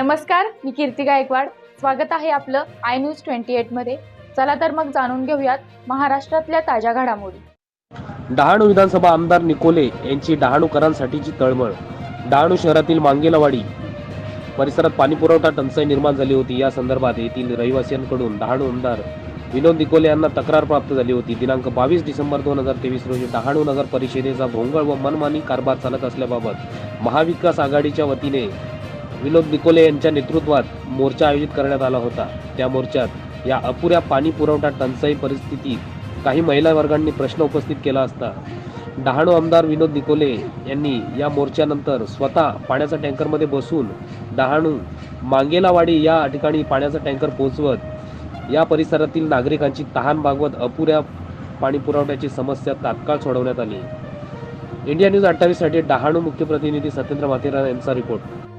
नमस्कार मी कीर्ती गायकवाड. स्वागत आहे आपलं आय न्यूज ट्वेंटी एटमध्ये चला तर मग जाणून घेऊयात महाराष्ट्रातल्या ताज्या घडामोडी. डहाणू विधानसभा आमदार निकोले यांची डहाणूकरांसाठीची तळमळ. डहाणू शहरातील मांगेलवाडी परिसरात पाणीपुरवठा टंचाई निर्माण झाली होती. या संदर्भात येथील रहिवासियांकडून डहाणू आमदार विनोद निकोले यांना तक्रार प्राप्त झाली होती. दिनांक बावीस डिसेंबर दोन हजार तेवीस रोजी डहाणू नगर परिषदेचा भोंगळ व मनमानी कारभार चालत असल्याबाबत महाविकास आघाडीच्या वतीने विनोद निकोले यांच्या नेतृत्वात मोर्चा आयोजित करण्यात आला होता. त्या मोर्चात या अपुऱ्या पाणी पुरवठा टंचाई परिस्थितीत काही महिला वर्गांनी प्रश्न उपस्थित केला असता. डहाणू आमदार विनोद निकोले यांनी या मोर्चानंतर स्वतः पाण्याचा टँकरमध्ये बसून डहाणू मांगेलावाडी या ठिकाणी पाण्याचा टँकर पोहोचवत या परिसरातील नागरिकांची तहान भागवत अपुऱ्या पाणी पुरवठ्याची समस्या तात्काळ सोडवण्यात आली. इंडिया न्यूज अठ्ठावीससाठी डहाणू मुख्य प्रतिनिधी सत्येंद्र माथेरान यांचा रिपोर्ट.